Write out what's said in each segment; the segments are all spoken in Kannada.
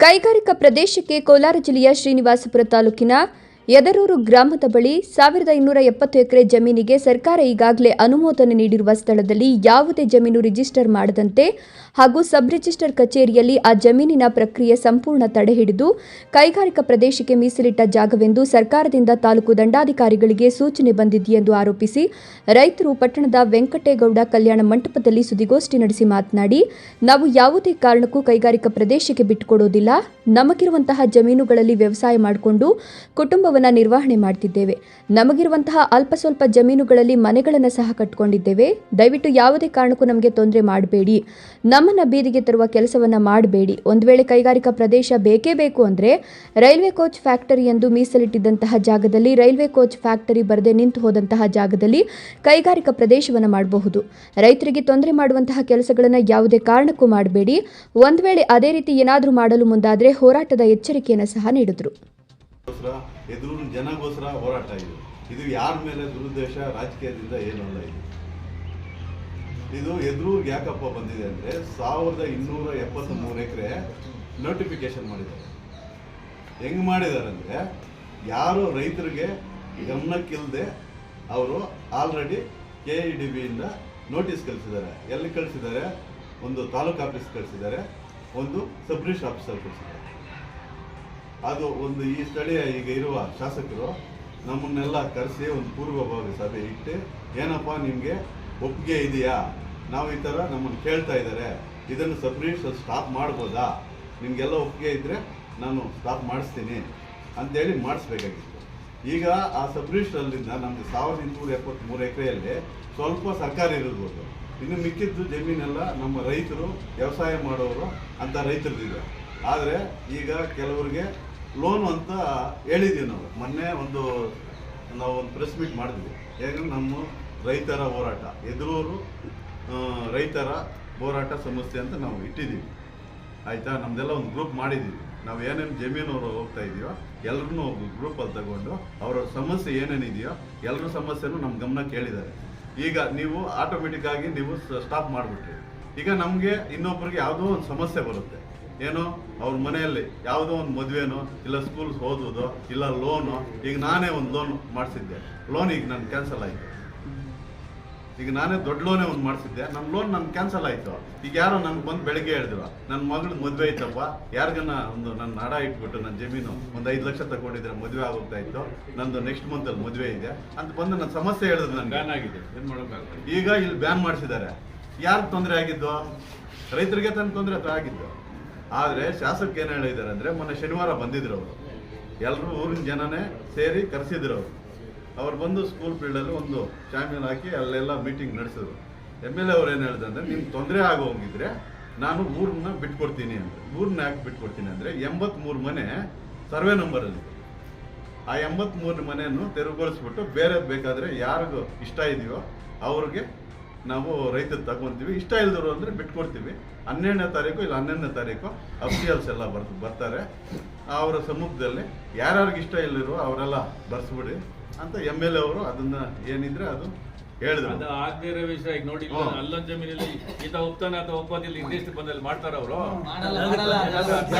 ಕೈಗಾರಿಕಾ ಪ್ರದೇಶಕ್ಕೆ ಕೋಲಾರ ಜಿಲ್ಲೆಯ ಶ್ರೀನಿವಾಸಪುರ ತಾಲೂಕಿನ ಯದರೂರು ಗ್ರಾಮದ ಬಳಿ ಸಾವಿರದ ಇನ್ನೂರ ಎಪ್ಪತ್ತು ಎಕರೆ ಜಮೀನಿಗೆ ಸರ್ಕಾರ ಈಗಾಗಲೇ ಅನುಮೋದನೆ ನೀಡಿರುವ ಸ್ಥಳದಲ್ಲಿ ಯಾವುದೇ ಜಮೀನು ರಿಜಿಸ್ಟರ್ ಮಾಡದಂತೆ ಹಾಗೂ ಸಬ್ ರಿಜಿಸ್ಟರ್ ಕಚೇರಿಯಲ್ಲಿ ಆ ಜಮೀನಿನ ಪ್ರಕ್ರಿಯೆ ಸಂಪೂರ್ಣ ತಡೆಹಿಡಿದು ಕೈಗಾರಿಕಾ ಪ್ರದೇಶಕ್ಕೆ ಮೀಸಲಿಟ್ಟ ಜಾಗವೆಂದು ಸರ್ಕಾರದಿಂದ ತಾಲೂಕು ದಂಡಾಧಿಕಾರಿಗಳಿಗೆ ಸೂಚನೆ ಬಂದಿದೆಯೆಂದು ಆರೋಪಿಸಿ ರೈತರು ಪಟ್ಟಣದ ವೆಂಕಟೇಗೌಡ ಕಲ್ಯಾಣ ಮಂಟಪದಲ್ಲಿ ಸುದ್ದಿಗೋಷ್ಠಿ ನಡೆಸಿ ಮಾತನಾಡಿ, ನಾವು ಯಾವುದೇ ಕಾರಣಕ್ಕೂ ಕೈಗಾರಿಕಾ ಪ್ರದೇಶಕ್ಕೆ ಬಿಟ್ಟುಕೊಡುವುದಿಲ್ಲ ನಮಗಿರುವಂತಹ ಜಮೀನುಗಳಲ್ಲಿ ವ್ಯವಸಾಯ ಮಾಡಿಕೊಂಡು ಕುಟುಂಬವನ್ನು ನಿರ್ವಹಣೆ ಮಾಡ್ತಿದ್ದೇವೆ. ನಮಗಿರುವಂತಹ ಅಲ್ಪ ಸ್ವಲ್ಪ ಜಮೀನುಗಳಲ್ಲಿ ಮನೆಗಳನ್ನು ಸಹ ಕಟ್ಕೊಂಡಿದ್ದೇವೆ. ದಯವಿಟ್ಟು ಯಾವುದೇ ಕಾರಣಕ್ಕೂ ನಮಗೆ ತೊಂದರೆ ಮಾಡಬೇಡಿ. ನಮ್ಮನ್ನ ಬೀದಿಗೆ ತರುವ ಕೆಲಸವನ್ನ ಮಾಡಬೇಡಿ. ಒಂದು ವೇಳೆ ಕೈಗಾರಿಕಾ ಪ್ರದೇಶ ಬೇಕೇ ಬೇಕು ಅಂದರೆ ರೈಲ್ವೆ ಕೋಚ್ ಫ್ಯಾಕ್ಟರಿ ಎಂದು ಮೀಸಲಿಟ್ಟಿದ್ದಂತಹ ಜಾಗದಲ್ಲಿ ರೈಲ್ವೆ ಕೋಚ್ ಫ್ಯಾಕ್ಟರಿ ಬರದೆ ನಿಂತು ಹೋದಂತಹ ಜಾಗದಲ್ಲಿ ಕೈಗಾರಿಕಾ ಪ್ರದೇಶವನ್ನು ಮಾಡಬಹುದು. ರೈತರಿಗೆ ತೊಂದರೆ ಮಾಡುವಂತಹ ಕೆಲಸಗಳನ್ನು ಯಾವುದೇ ಕಾರಣಕ್ಕೂ ಮಾಡಬೇಡಿ. ಒಂದು ವೇಳೆ ಅದೇ ರೀತಿ ಏನಾದರೂ ಮಾಡಲು ಮುಂದಾದರೆ ಹೋರಾಟದ ಎಚ್ಚರಿಕೆಯನ್ನು ಸಹ ನೀಡಿದರು. ಎದುರು ಜನಗೋಸ್ಕರ ಹೋರಾಟ ಇದು. ಇದು ಯಾರ ಮೇಲೆ ದುರುದ್ದೇಶ? ರಾಜಕೀಯದಿಂದ ಏನಲ್ಲ ಇದು. ಇದು ಎದುರು ಯಾಕಪ್ಪ ಬಂದಿದೆ ಅಂದ್ರೆ ಸಾವಿರದ ಇನ್ನೂರ ಎಪ್ಪತ್ತ್ ಮೂರು ಎಕರೆ ನೋಟಿಫಿಕೇಶನ್ ಮಾಡಿದ್ದಾರೆ. ಹೆಂಗ್ ಮಾಡಿದ್ದಾರೆ ಅಂದ್ರೆ ಯಾರು ರೈತರಿಗೆ ಗಮನಕ್ಕಿಲ್ಲದೆ ಅವರು ಆಲ್ರೆಡಿ ಕೆ ಇ ಡಿ ಬಿಯಿಂದ ನೋಟಿಸ್ ಕಳಿಸಿದ್ದಾರೆ. ಎಲ್ಲಿ ಕಳಿಸಿದ್ದಾರೆ? ಒಂದು ತಾಲೂಕು ಆಫೀಸ್ ಕಳಿಸಿದ್ದಾರೆ. ಒಂದು ಸಬ್ ರಿಜಿಸ್ಟರ್ ಆಫೀಸಲ್ಲಿ ಕಳಿಸಿದ್ದಾರೆ. ಅದು ಒಂದು ಈ ಸ್ಥಳೀಯ ಈಗ ಇರುವ ಶಾಸಕರು ನಮ್ಮನ್ನೆಲ್ಲ ಕರೆಸಿ ಒಂದು ಪೂರ್ವಭಾವಿ ಸಭೆ ಇಟ್ಟು, ಏನಪ್ಪ ನಿಮಗೆ ಒಪ್ಪಿಗೆ ಇದೆಯಾ? ನಾವು ಈ ಥರ ನಮ್ಮನ್ನು ಕೇಳ್ತಾ ಇದ್ದಾರೆ. ಇದನ್ನು ಸಪ್ರೇಟ್ ಸ್ಟಾಪ್ ಮಾಡ್ಬೋದಾ? ನಿಮಗೆಲ್ಲ ಒಪ್ಪಿಗೆ ಇದ್ದರೆ ನಾನು ಸ್ಟಾಪ್ ಮಾಡಿಸ್ತೀನಿ ಅಂತೇಳಿ ಮಾಡಿಸ್ಬೇಕಾಗಿತ್ತು. ಈಗ ಆ ಸಬ್ರಿಜಿಸ್ಟ್ರಲ್ಲಿಂದ ನಮಗೆ ಸಾವಿರದ ಇನ್ನೂರ ಎಪ್ಪತ್ತ್ಮೂರು ಎಕರೆಯಲ್ಲಿ ಸ್ವಲ್ಪ ಸರ್ಕಾರ ಇರ್ಬೋದು ಇನ್ನು ಮಿಕ್ಕಿದ್ದು ಜಮೀನೆಲ್ಲ ನಮ್ಮ ರೈತರು ವ್ಯವಸಾಯ ಮಾಡೋರು ಅಂತ ರೈತರದಿದೆ. ಆದರೆ ಈಗ ಕೆಲವರಿಗೆ ಲೋನು ಅಂತ ಹೇಳಿದ್ದೀವಿ ನಾವು. ಮೊನ್ನೆ ಒಂದು ನಾವು ಒಂದು ಪ್ರೆಸ್ ಮೀಟ್ ಮಾಡಿದ್ವಿ. ಹೇಗೆ ನಮ್ಮ ರೈತರ ಹೋರಾಟ, ಎದುರೂರು ರೈತರ ಹೋರಾಟ ಸಮಸ್ಯೆ ಅಂತ ನಾವು ಇಟ್ಟಿದ್ದೀವಿ. ಆಯಿತಾ? ನಮ್ದೆಲ್ಲ ಒಂದು ಗ್ರೂಪ್ ಮಾಡಿದ್ದೀವಿ ನಾವು ಏನೇನು ಜಮೀನವರು ಹೋಗ್ತಾ ಇದೆಯೋ ಒಂದು ಗ್ರೂಪಲ್ಲಿ ತಗೊಂಡು ಅವರ ಸಮಸ್ಯೆ ಏನೇನಿದೆಯೋ ಎಲ್ಲರ ಸಮಸ್ಯೆನೂ ನಮ್ಮ ಗಮನ ಕೇಳಿದ್ದಾರೆ. ಈಗ ನೀವು ಆಟೋಮೆಟಿಕ್ ಆಗಿ ನೀವು ಸ್ಟಾಪ್ ಮಾಡಿಬಿಟ್ರಿ. ಈಗ ನಮಗೆ ಇನ್ನೊಬ್ಬರಿಗೆ ಯಾವುದೋ ಒಂದು ಸಮಸ್ಯೆ ಬರುತ್ತೆ. ಏನೋ ಅವ್ರ ಮನೆಯಲ್ಲಿ ಯಾವುದೋ ಒಂದು ಮದುವೆನೋ ಇಲ್ಲ ಸ್ಕೂಲ್ಸ್ ಓದೋದು ಇಲ್ಲ ಲೋನು ಈಗ ನಾನೇ ಒಂದು ಲೋನ್ ಮಾಡಿಸಿದ್ದೆ. ಲೋನ್ ಈಗ ನಾನು ಕ್ಯಾನ್ಸಲ್ ಆಯಿತು. ಈಗ ನಾನೇ ದೊಡ್ಡ ಲೋನೇ ಒಂದು ಮಾಡಿಸಿದ್ದೆ. ನನ್ನ ಲೋನ್ ನನ್ನ ಕ್ಯಾನ್ಸಲ್ ಆಯಿತು. ಈಗ ಯಾರೋ ನನ್ಗೆ ಬಂದು ಬೆಳಗ್ಗೆ ಹೇಳಿದ್ರು ನನ್ನ ಮಗಳ ಮದುವೆ ಆಯ್ತಪ್ಪ ಯಾರಿಗನ್ನ ಒಂದು ನನ್ನ ಹಡ ಇಟ್ಬಿಟ್ಟು ನನ್ನ ಜಮೀನು ಒಂದು ಐದು ಲಕ್ಷ ತಗೊಂಡಿದ್ರೆ ಮದುವೆ ಆಗೋಗ್ತಾ ಇತ್ತು? ನಂದು ನೆಕ್ಸ್ಟ್ ಮಂತಲ್ಲಿ ಮದುವೆ ಇದೆ ಅಂತ ಬಂದು ನನ್ನ ಸಮಸ್ಯೆ ಹೇಳಿದ್ರು ನನ್ನ ಬ್ಯಾನ್ ಆಗಿದೆ. ಏನು ಮಾಡೋಕ್ಕಾಗಲ್ಲ ಈಗ ಇಲ್ಲಿ ಬ್ಯಾನ್ ಮಾಡಿಸಿದ್ದಾರೆ. ಯಾರು ತೊಂದರೆ ಆಗಿದ್ದು? ರೈತರಿಗೆ ತಾನು ತೊಂದರೆ ಆಗಿದ್ದು? ಆದರೆ ಶಾಸಕ ಏನು ಹೇಳಿದ್ದಾರೆ ಅಂದರೆ, ಮೊನ್ನೆ ಶನಿವಾರ ಬಂದಿದ್ರು ಅವರು. ಎಲ್ಲರೂ ಊರಿನ ಜನನೇ ಸೇರಿ ಕರೆಸಿದ್ರು ಅವರು. ಅವ್ರು ಬಂದು ಸ್ಕೂಲ್ ಫೀಲ್ಡಲ್ಲಿ ಒಂದು ಚಾಂಪಿಯನ್ ಹಾಕಿ ಅಲ್ಲೆಲ್ಲ ಮೀಟಿಂಗ್ ನಡೆಸಿದ್ರು. ಎಂ ಎಲ್ ಎ ಅವ್ರು ಏನು ಹೇಳಿದ್ರು ನಿಮ್ಗೆ ತೊಂದರೆ ಆಗೋಂಗಿದ್ರೆ ನಾನು ಊರನ್ನ ಬಿಟ್ಕೊಡ್ತೀನಿ ಅಂತ. ಊರನ್ನ ಯಾಕೆ ಬಿಟ್ಕೊಡ್ತೀನಿ ಅಂದರೆ, ಎಂಬತ್ಮೂರು ಮನೆ ಸರ್ವೆ ನಂಬರಲ್ಲಿ ಆ ಎಂಬತ್ಮೂರು ಮನೆಯನ್ನು ತೆರವುಗೊಳಿಸ್ಬಿಟ್ಟು ಬೇರೆ ಬೇಕಾದರೆ ಯಾರಿಗೂ ಇಷ್ಟ ಇದೆಯೋ ಅವ್ರಿಗೆ ನಾವು ರೈತರು ತಗೊಂತೀವಿ ಇಷ್ಟ ಇಲ್ದರು ಅಂದರೆ ಬಿಟ್ಕೊಡ್ತೀವಿ. ಹನ್ನೆರಡನೇ ತಾರೀಕು ಇಲ್ಲ ಹನ್ನೆರಡನೇ ತಾರೀಕು ಅಫ್ಸಿಯಲ್ಸ್ ಎಲ್ಲ ಬರ್ತ ಬರ್ತಾರೆ. ಅವರ ಸಮ್ಮುಖದಲ್ಲಿ ಯಾರ್ಯಾರಿಗೆ ಇಷ್ಟ ಇಲ್ಲರೋ ಅವರೆಲ್ಲ ಬರ್ಸ್ಬಿಡಿ ಅಂತ ಎಂ ಎಲ್ ಎ ಅವರು ಅದನ್ನ ಏನಿದ್ರೆ ಅದು ಹೇಳಿದ್ರು. ಅದು ಆಗದೆ ಇರೋ ವಿಷಯ. ಈಗ ನೋಡಿ ಅಲ್ಲ ಜಮೀನಲ್ಲಿ ಈತ ಒಪ್ತಾನೆ ಅಥವಾ ಒಪ್ಪೋದಿಲ್ಲ ಇಂಗ್ಲಿಷ್ ಬಂದಲ್ಲಿ ಮಾಡ್ತಾರ ಅವರು.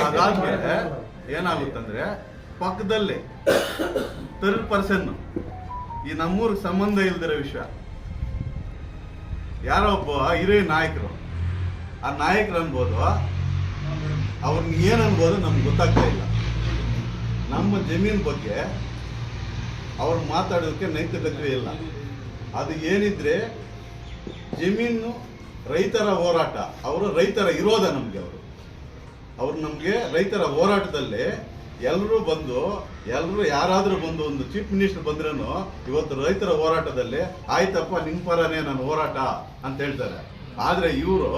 ಅದಾದ್ಮೇಲೆ ಏನಾಗುತ್ತಂದ್ರೆ ಪಕ್ಕದಲ್ಲಿ ತರ್ಡ್ ಪರ್ಸನ್ ಈ ನಮ್ಮೂರ್ ಸಂಬಂಧ ಇಲ್ದಿರೋ ವಿಷಯ. ಯಾರೋ ಒಬ್ಬ ಹಿರಿಯ ನಾಯಕರು, ಆ ನಾಯಕರು ಅನ್ಬೋದು ಅವ್ರನ್ನ ಏನು ಅನ್ಬೋದು ನಮ್ಗೆ ಗೊತ್ತಾಗ್ತಾ ಇಲ್ಲ. ನಮ್ಮ ಜಮೀನ್ ಬಗ್ಗೆ ಅವ್ರು ಮಾತಾಡೋದಕ್ಕೆ ನೈತಿಕತೆ ಇಲ್ಲ. ಅದು ಏನಿದ್ರೆ ಜಮೀನು ರೈತರ ಹೋರಾಟ, ಅವರು ರೈತರ ಇರೋದ ನಮಗೆ ಅವರು. ಅವ್ರು ನಮಗೆ ರೈತರ ಹೋರಾಟದಲ್ಲಿ ಎಲ್ಲರೂ ಬಂದು ಎಲ್ಲರೂ ಯಾರಾದರೂ ಬಂದು ಒಂದು ಚೀಫ್ ಮಿನಿಸ್ಟರ್ ಬಂದ್ರೂ ಇವತ್ತು ರೈತರ ಹೋರಾಟದಲ್ಲಿ, ಆಯ್ತಪ್ಪ ನಿಮ್ಮ ಪರನೇ ನಾನು ಹೋರಾಟ ಅಂತ ಹೇಳ್ತಾರೆ. ಆದರೆ ಇವರು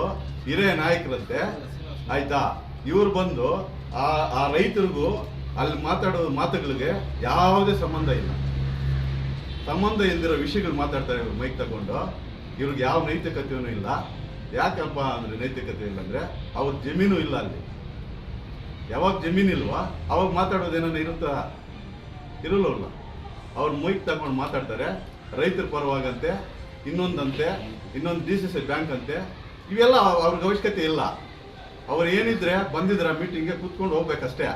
ಹಿರಿಯ ನಾಯಕರಂತೆ, ಆಯ್ತಾ? ಇವ್ರು ಬಂದು ಆ ಆ ರೈತರಿಗೂ ಅಲ್ಲಿ ಮಾತಾಡೋ ಮಾತುಗಳಿಗೆ ಯಾವುದೇ ಸಂಬಂಧ ಇಲ್ಲ. ಸಂಬಂಧ ಇಲ್ದಿರೋ ವಿಷಯಗಳು ಮಾತಾಡ್ತಾರೆ ಇವ್ರು ಮೈಕ್ ತಗೊಂಡು. ಇವ್ರಿಗೆ ಯಾವ ನೈತಿಕತೆಯೂ ಇಲ್ಲ. ಯಾಕಪ್ಪ ಅಂದ್ರೆ ನೈತಿಕತೆ ಇಲ್ಲ ಅಂದ್ರೆ ಅವ್ರ ಜಮೀನು ಇಲ್ಲ ಅಲ್ಲಿ. ಯಾವಾಗ ಜಮೀನಿಲ್ವಾ? ಅವಾಗ ಮಾತಾಡೋದು ಏನಾನ ಇರುತ್ತಾ? ಇರಲ್ಲ ಅವ್ರು ಮೈಕ್ ತಗೊಂಡು ಮಾತಾಡ್ತಾರೆ ರೈತರ ಪರವಾಗಂತೆ ಇನ್ನೊಂದಂತೆ ಇನ್ನೊಂದು ಡಿ ಸಿ ಸಿ ಬ್ಯಾಂಕ್ ಅಂತೆ ಇವೆಲ್ಲ ಅವ್ರಿಗೆ ಅವಶ್ಯಕತೆ ಇಲ್ಲ. ಅವ್ರು ಏನಿದ್ರೆ ಬಂದಿದ್ರ ಮೀಟಿಂಗ್ಗೆ ಕೂತ್ಕೊಂಡು ಹೋಗ್ಬೇಕಷ್ಟೇ.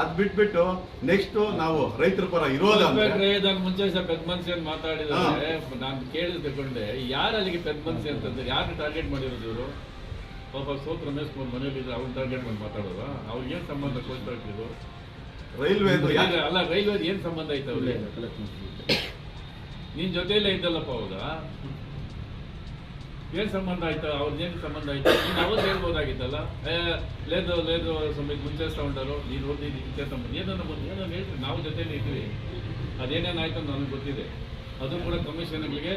ಅದ್ ಬಿಟ್ಬಿಟ್ಟು ನೆಕ್ಸ್ಟ್ ನಾವು ರೈತರ ಪರ ಇದಾಗ ಮುಂಚೆ ಸಹ ಪೆದ್ ಮನ್ಸಿ ಅಂತ ಮಾತಾಡಿದ್ರೆ ನಾನು ತಿಳ್ಕೊಂಡೆ ಯಾರು ಅಲ್ಲಿಗೆ ಪೆದ್ ಮನ್ಸಿ ಅಂತಂದ್ರೆ ಯಾರು ಟಾರ್ಗೆಟ್ ಮಾಡಿರೋದು ಇವರು? ಪಾಪ ಸೋತ್ ರಮೇಶ್ ಕುಮಾರ್ ಮನೇಲಿ ಇದ್ರೆ ಅವ್ರು ಟಾರ್ಗೆಟ್ ಬಂದು ಮಾತಾಡೋದು? ಅವ್ರಿಗೆ ಏನ್ ಸಂಬಂಧ ಕೊಡ್ತಾರೆ ರೈಲ್ವೆ ಅಲ್ಲ ರೈಲ್ವೆ ಏನ್ ಸಂಬಂಧ ಐತೆ ಅವ್ರಿಗೆ? ನಿನ್ ಜೊತೆಯಲ್ಲೇ ಇದ್ದಲ್ಲಪ್ಪ ಹೌದಾ? ಏನ್ ಸಂಬಂಧ ಆಯ್ತು? ಅವ್ರದ್ದೇನು ಸಂಬಂಧ ಆಯ್ತು? ನೀನು ಅವತ್ತು ಹೇಳ್ಬೋದಾಗಿತ್ತಲ್ಲ? ಲೇದು ಲೇದು ಸಮೇತ ಮುಂಚೆ ಸೌಂಡರು ನೀನು ಓದಿದ್ದು ಇಂಚೆ ಸಂಬಂಧ ಏನನ್ನ ಬಂದು ಏನೋ ಹೇಳ್ತೀವಿ ನಾವು ಜೊತೆಯಲ್ಲಿ ಇದ್ವಿ. ಅದೇನೇನಾಯ್ತು ಅಂತ ನನಗೆ ಗೊತ್ತಿದೆ. ಅದು ಕೂಡ ಕಮಿಷನ್ಗಳಿಗೆ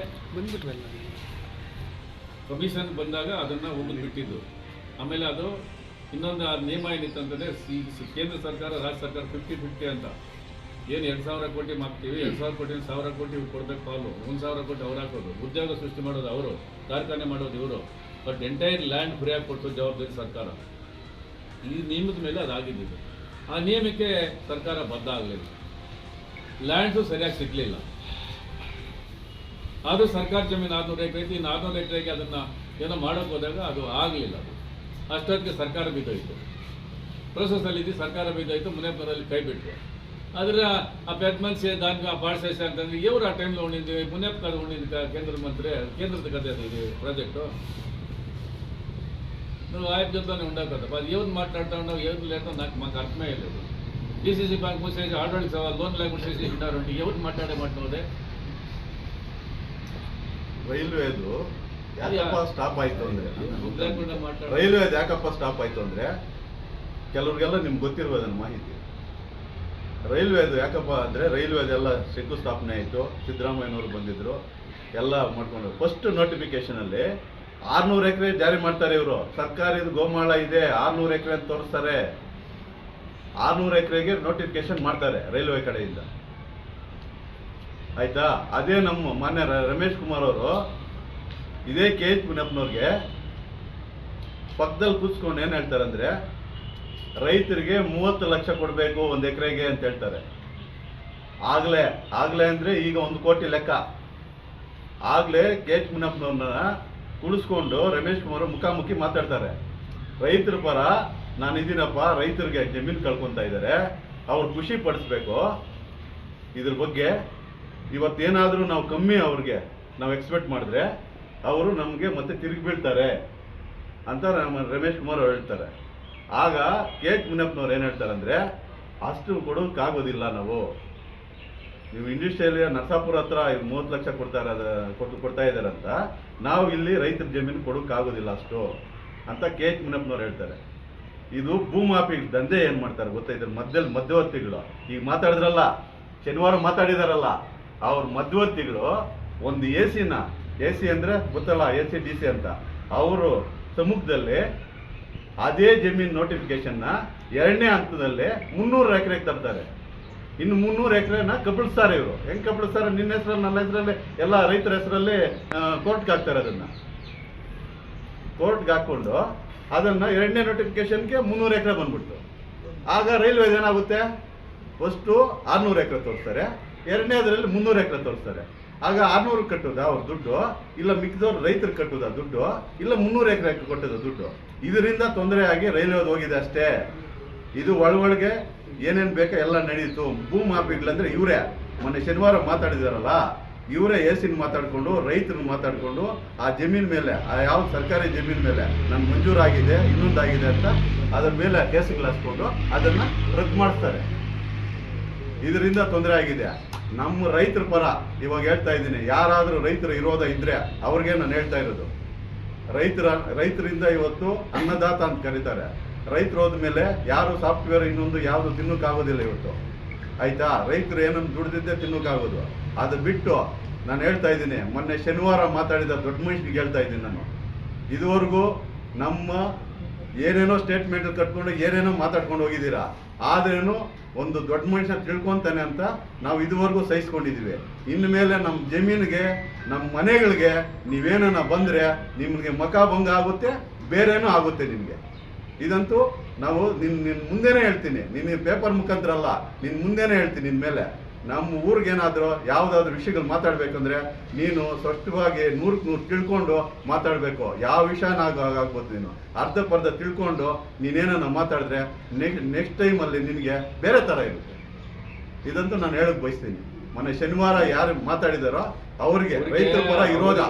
ಕಮಿಷನ್ ಬಂದಾಗ ಅದನ್ನು ಹೋಗಿ ಬಿಟ್ಟಿದ್ದು. ಆಮೇಲೆ ಅದು ಇನ್ನೊಂದು ಆ ನಿಯಮ ಏನಿತ್ತಂತಂದ್ರೆ ಸಿ- ಸಿ- ಕೇಂದ್ರ ಸರ್ಕಾರ, ರಾಜ್ಯ ಸರ್ಕಾರ ಫಿಫ್ಟಿ ಫಿಫ್ಟಿ ಅಂತ. ಏನು ಎರಡು ಸಾವಿರ ಕೋಟಿ ಮಾಡ್ತೀವಿ ಎರಡು ಸಾವಿರ ಕೋಟಿ ಸಾವಿರ ಕೋಟಿ ಕೊಡಬೇಕು ಪಾಲು. ಒಂದು ಸಾವಿರ ಕೋಟಿ ಅವ್ರು ಹಾಕೋದು. ಉದ್ಯೋಗ ಸೃಷ್ಟಿ ಮಾಡೋದು ಅವರು, ಕಾರ್ಖಾನೆ ಮಾಡೋದು ಇವರು. ಬಟ್ ಎಂಟೈರ್ ಲ್ಯಾಂಡ್ ಫ್ರೀ ಆಗಿ ಕೊಡ್ಸೋ ಜವಾಬ್ದಾರಿ ಸರ್ಕಾರ. ಈ ನಿಯಮದ ಮೇಲೆ ಅದಾಗಿದ್ದು ಆ ನಿಯಮಕ್ಕೆ ಸರ್ಕಾರ ಬದ್ಧ ಆಗಲಿಲ್ಲ. ಲ್ಯಾಂಡ್ಸು ಸರಿಯಾಗಿ ಸಿಗ್ಲಿಲ್ಲ. ಅದು ಸರ್ಕಾರ ಜಮೀನು ನಾನ್ನೂರು ಎಕರೆ ಐತಿ ನಾನ್ನೂರು ಎಕರೆಗೆ ಅದನ್ನು ಏನೋ ಮಾಡೋಕೆ ಹೋದಾಗ ಅದು ಆಗಲಿಲ್ಲ ಅದು. ಅಷ್ಟೊತ್ತಿಗೆ ಸರ್ಕಾರ ಬಿದ್ದೋಯ್ತು. ಪ್ರೊಸೆಸ್ನಲ್ಲಿದ್ದು ಸರ್ಕಾರ ಬಿದ್ದೋಯ್ತು, ಮನೆ ಬರಲ್ಲಿ ಕೈ ಬಿಟ್ಟರು ಆದರೆ ಆ ಪೆದ್ ಮನ್ಸಿ ದಾನ್ ಭಾಳ ಸಸ್ಯ ಅಂತಂದ್ರೆ ಇವರು ಆ ಟೈಮ್ಲಿ ಉಣ್ಣಿದ್ದೀವಿ ಮುನೇಪ್ ಕಾಲ ಉಣ್ಣಿದ ಕೇಂದ್ರ ಮಂತ್ರಿ, ಕೇಂದ್ರದ ಕಥೆ ಇದೆ ಪ್ರಾಜೆಕ್ಟು ನೀವು ಆಯ್ತು ಜೊತೆ ಉಂಡಾಕತ್ತಪ್ಪ ಅದು ಇವ್ರು ಮಾತಾಡ್ತಾ ಉಂಡ ಏನು ಲೇಟ್ ನಾಲ್ಕು ಮಾತು ಅರ್ಥಮೇ ಇಲ್ಲ. ಡಿ ಸಿ ಸಿ ಬ್ಯಾಂಕ್ ಮುಸೇಜ್ ಆಡಳಿತ ಲೋನ್ ಲೈಕ್ ಮುಸೇಜ್ ಇಂಡಾರ್ ಉಂಟು ಇವ್ರು ಮಾತಾಡೇ ಮಾಡ್ತೋದೆ ರೈಲ್ವೆದು ಯಾಕಪ್ಪ ಸ್ಟಾಪ್ ಆಯ್ತು ಅಂದ್ರೆ? ರೈಲ್ವೆ ಯಾಕಪ್ಪ ಸ್ಟಾಪ್ ಆಯ್ತು ಅಂದ್ರೆ ಕೆಲವ್ರಿಗೆಲ್ಲ ನಿಮ್ಗೆ ಗೊತ್ತಿರ್ಬೋದನ್ನ ಮಾಹಿತಿ. ರೈಲ್ವೆದು ಯಾಕಪ್ಪ ಅಂದ್ರೆ ಅಂದರೆ ರೈಲ್ವೇದೆಲ್ಲ ಶಂಕುಸ್ಥಾಪನೆ ಆಯ್ತು ಸಿದ್ದರಾಮಯ್ಯನವರು ಬಂದಿದ್ರು ಎಲ್ಲ ಮಾಡ್ಕೊಂಡು ಫಸ್ಟ್ ನೋಟಿಫಿಕೇಶನ್ ಅಲ್ಲಿ ಆರ್ನೂರು ಎಕರೆ ಜಾರಿ ಮಾಡ್ತಾರೆ ಇವರು. ಸರ್ಕಾರಿ ಗೋಮಾಳ ಇದೆ ಆರ್ನೂರು ಎಕರೆ ಅಂತ ತೋರಿಸ್ತಾರೆ. ಆರ್ನೂರು ಎಕರೆಗೆ ನೋಟಿಫಿಕೇಶನ್ ಮಾಡ್ತಾರೆ ರೈಲ್ವೆ ಕಡೆಯಿಂದ. ಆಯ್ತಾ? ಅದೇ ನಮ್ಮ ಮಾನ್ಯ ರಮೇಶ್ ಕುಮಾರ್ ಅವರು ಇದೇ ಕೆ ಎಚ್ ಮುನಿಯಪ್ಪನವ್ರಿಗೆ ಪಕ್ಕದಲ್ಲಿ ಕೂತ್ಕೊಂಡು ಏನು ಹೇಳ್ತಾರೆ ಅಂದ್ರೆ ರೈತರಿಗೆ ಮೂವತ್ತು ಲಕ್ಷ ಕೊಡಬೇಕು ಒಂದು ಎಕರೆಗೆ ಅಂತ ಹೇಳ್ತಾರೆ. ಆಗ್ಲೇ ಆಗ್ಲೇ ಅಂದ್ರೆ ಈಗ ಒಂದು ಕೋಟಿ ಲೆಕ್ಕ. ಆಗ್ಲೇ ಕೆ ಎಚ್ ಮುನಿಯಪ್ಪನವ್ರನ್ನ ಕುಳಿಸ್ಕೊಂಡು ರಮೇಶ್ ಕುಮಾರ್ ಮುಖಾಮುಖಿ ಮಾತಾಡ್ತಾರೆ. ರೈತರ ಪರ ನಾನು ಇದ್ದೀನಪ್ಪ, ರೈತರಿಗೆ ಜಮೀನು ಕಳ್ಕೊತಾ ಇದ್ದಾರೆ ಅವ್ರು ಖುಷಿ ಪಡಿಸ್ಬೇಕು. ಇದ್ರ ಬಗ್ಗೆ ಇವತ್ತೇನಾದರೂ ನಾವು ಕಮ್ಮಿ ಅವ್ರಿಗೆ ನಾವು ಎಕ್ಸ್ಪೆಕ್ಟ್ ಮಾಡಿದ್ರೆ ಅವರು ನಮಗೆ ಮತ್ತೆ ತಿರುಗಿ ಬೀಳ್ತಾರೆ ಅಂತ ನಮ್ಮ ರಮೇಶ್ ಕುಮಾರ್ ಅವ್ರು ಹೇಳ್ತಾರೆ. ಆಗ ಕೆ ಎಚ್ ಮುನಿಯಪ್ಪನವ್ರು ಏನು ಹೇಳ್ತಾರೆ ಅಂದರೆ, ಅಷ್ಟು ಕೊಡೋಕ್ಕಾಗೋದಿಲ್ಲ ನಾವು. ನೀವು ಇಂಡಸ್ಟ್ರಿಯಲ್ಲಿ ನರಸಾಪುರ ಹತ್ರ ಮೂವತ್ತು ಲಕ್ಷ ಕೊಡ್ತಾರೆ ಅದ ಕೊಟ್ಟು ಕೊಡ್ತಾ ಇದ್ದಾರಂತ ನಾವು ಇಲ್ಲಿ ರೈತರ ಜಮೀನು ಕೊಡೋಕ್ಕಾಗೋದಿಲ್ಲ ಅಷ್ಟು. ಅಂತ ಕೆ ಎಚ್ ಮುನಿಯಪ್ಪನವ್ರು ಹೇಳ್ತಾರೆ. ಇದು ಭೂಮಾಫಿ ದಂಧೆ ಏನು ಮಾಡ್ತಾರೆ ಗೊತ್ತಾ ಇದ್ರ ಮಧ್ಯದಲ್ಲಿ ಮಧ್ಯವರ್ತಿಗಳು. ಈಗ ಮಾತಾಡಿದ್ರಲ್ಲ, ಶನಿವಾರ ಮಾತಾಡಿದಾರಲ್ಲ. ಅವ್ರ ಮಧ್ಯವರ್ತಿಗಳು ಒಂದು ಎ ಸಿನ ಎ ಸಿ ಅಂದರೆ ಗೊತ್ತಲ್ಲ ಎ ಸಿ ಡಿ ಸಿ ಅಂತ, ಅವರು ಸಮ್ಮುಖದಲ್ಲಿ ಅದೇ ಜಮೀನು ನೋಟಿಫಿಕೇಶನ್ನ ಎರಡನೇ ಹಂತದಲ್ಲಿ ಮುನ್ನೂರು ಎಕರೆಗೆ ತರ್ತಾರೆ. ಇನ್ನು ಮುನ್ನೂರು ಎಕರೆನ ಕಬಳಿಸ್ತಾರೆ ಇವರು. ಹೆಂಗೆ ಕಬಳಿಸ್ತಾರೆ? ನಿನ್ನ ಹೆಸರಲ್ಲಿ, ನನ್ನ ಹೆಸರಲ್ಲಿ, ಎಲ್ಲ ರೈತರ ಹೆಸರಲ್ಲಿ ಕೋರ್ಟ್ಗೆ ಹಾಕ್ತಾರೆ ಅದನ್ನು. ಕೋರ್ಟ್ಗೆ ಹಾಕ್ಕೊಂಡು ಅದನ್ನು ಎರಡನೇ ನೋಟಿಫಿಕೇಶನ್ಗೆ ಮುನ್ನೂರು ಎಕರೆ ಬಂದ್ಬಿಡ್ತು. ಆಗ ರೈಲ್ವೆ ಏನಾಗುತ್ತೆ? ಫಸ್ಟು ಆರುನೂರು ಎಕರೆ ತೋರಿಸ್ತಾರೆ. ಎರಡನೇದರಲ್ಲಿ ಮುನ್ನೂರು ಎಕರೆ ತೋರಿಸ್ತಾರೆ. ಆಗ ಆರ್ನೂರು ಕಟ್ಟೋದ ಅವ್ರ ದುಡ್ಡು? ಇಲ್ಲ ಮಿಕ್ಕಿದವ್ರು ರೈತರು ಕಟ್ಟೋದ ದುಡ್ಡು? ಇಲ್ಲ ಮುನ್ನೂರು ಎಕರೆ ಕೊಟ್ಟದ ದುಡ್ಡು? ಇದರಿಂದ ತೊಂದರೆ ಆಗಿ ರೈಲ್ವೆ ಹೋಗಿದೆ ಅಷ್ಟೇ. ಇದು ಒಳಗೊಳಗೆ ಏನೇನು ಬೇಕೋ ಎಲ್ಲ ನಡೀತು. ಭೂ ಮಾಫಿಗಳಂದ್ರೆ ಇವರೇ. ಮೊನ್ನೆ ಶನಿವಾರ ಮಾತಾಡಿದಾರಲ್ಲ, ಇವರೇ ಎಸಿನ ಮಾತಾಡಿಕೊಂಡು ರೈತರನ್ನ ಮಾತಾಡಿಕೊಂಡು, ಆ ಜಮೀನ್ ಮೇಲೆ, ಆ ಯಾವ ಸರ್ಕಾರಿ ಜಮೀನ್ ಮೇಲೆ ನನ್ ಮಂಜೂರಾಗಿದೆ, ಇನ್ನೊಂದಾಗಿದೆ ಅಂತ ಅದ್ರ ಮೇಲೆ ಕೇಸುಗಳು ಹಾಸ್ಕೊಂಡು ಅದನ್ನ ರದ್ದು ಮಾಡ್ತಾರೆ ಇದರಿಂದ ತೊಂದರೆ ಆಗಿದೆ. ನಮ್ಮ ರೈತರ ಪರ ಇವಾಗ ಹೇಳ್ತಾ ಇದ್ದೀನಿ. ಯಾರಾದರೂ ರೈತರು ಇರೋದ ಇದ್ರೆ ಅವ್ರಿಗೆ ನಾನು ಹೇಳ್ತಾ ಇರೋದು. ರೈತರ, ರೈತರಿಂದ ಇವತ್ತು ಅನ್ನದಾತ ಅಂತ ಕರೀತಾರೆ. ರೈತರು ಹೋದ್ಮೇಲೆ ಯಾರು ಸಾಫ್ಟ್ವೇರ್ ಇನ್ನೊಂದು ಯಾವುದು ತಿನ್ನೋಕ್ಕಾಗೋದಿಲ್ಲ ಇವತ್ತು. ಆಯ್ತಾ? ರೈತರು ಏನನ್ನು ದುಡ್ದಿದ್ದೆ ತಿನ್ನೋಕ್ಕಾಗೋದು. ಅದು ಬಿಟ್ಟು ನಾನು ಹೇಳ್ತಾ ಇದ್ದೀನಿ, ಮೊನ್ನೆ ಶನಿವಾರ ಮಾತಾಡಿದ ದೊಡ್ಡ ಮನುಷ್ಯನಿಗೆ ಹೇಳ್ತಾ ಇದ್ದೀನಿ ನಾನು. ಇದುವರೆಗೂ ನಮ್ಮ ಏನೇನೋ ಸ್ಟೇಟ್ಮೆಂಟ್ ಕಟ್ಕೊಂಡು, ಏನೇನೋ ಮಾತಾಡ್ಕೊಂಡು ಹೋಗಿದ್ದೀರಾ? ಆದ್ರೇನು ಒಂದು ದೊಡ್ಡ ಮನುಷ್ಯ ತಿಳ್ಕೊಂತಾನೆ ಅಂತ ನಾವು ಇದುವರೆಗೂ ಸಹಿಸ್ಕೊಂಡಿದ್ದೀವಿ. ಇನ್ನು ಮೇಲೆ ನಮ್ಮ ಜಮೀನಿಗೆ ನಮ್ಮ ಮನೆಗಳಿಗೆ ನೀವೇನ ಬಂದ್ರೆ ನಿಮಗೆ ಮಕಾಭಂಗ ಆಗುತ್ತೆ, ಬೇರೆನೂ ಆಗುತ್ತೆ ನಿಮಗೆ. ಇದಂತೂ ನಾವು ನಿನ್ನ ನಿನ್ನ ಮುಂದೆನೇ ಹೇಳ್ತೀನಿ. ನಿನ್ನ ಪೇಪರ್ ಮುಖಾಂತರ ಅಲ್ಲ ನಿನ್ನ ಮುಂದೆನೇ ಹೇಳ್ತೀನಿ ನಿನ್ನ ಮೇಲೆ ನಮ್ಮ ಊರಿಗೇನಾದರೂ ಯಾವುದಾದ್ರೂ ವಿಷಯಗಳು ಮಾತಾಡಬೇಕಂದ್ರೆ ನೀನು ಸ್ಪಷ್ಟವಾಗಿ ನೂರಕ್ಕೆ ನೂರು ತಿಳ್ಕೊಂಡು ಮಾತಾಡಬೇಕು. ಯಾವ ವಿಷಯನಾಗ ಆಗ್ಬೋದು ನೀನು. ಅರ್ಧ ಪರ್ಧ ತಿಳ್ಕೊಂಡು ನೀನೇನನ್ನ ಮಾತಾಡಿದ್ರೆ ನೆಕ್ಸ್ಟ್ ನೆಕ್ಸ್ಟ್ ಟೈಮಲ್ಲಿ ನಿನಗೆ ಬೇರೆ ಥರ ಇರುತ್ತೆ. ಇದಂತೂ ನಾನು ಹೇಳಕ್ ಬಯಸ್ತೀನಿ. ಮೊನ್ನೆ ಶನಿವಾರ ಯಾರು ಮಾತಾಡಿದಾರೋ ಅವರಿಗೆ ಅವ್ರಿಗೆ ರೈತರ ಪರ ಇರೋದ.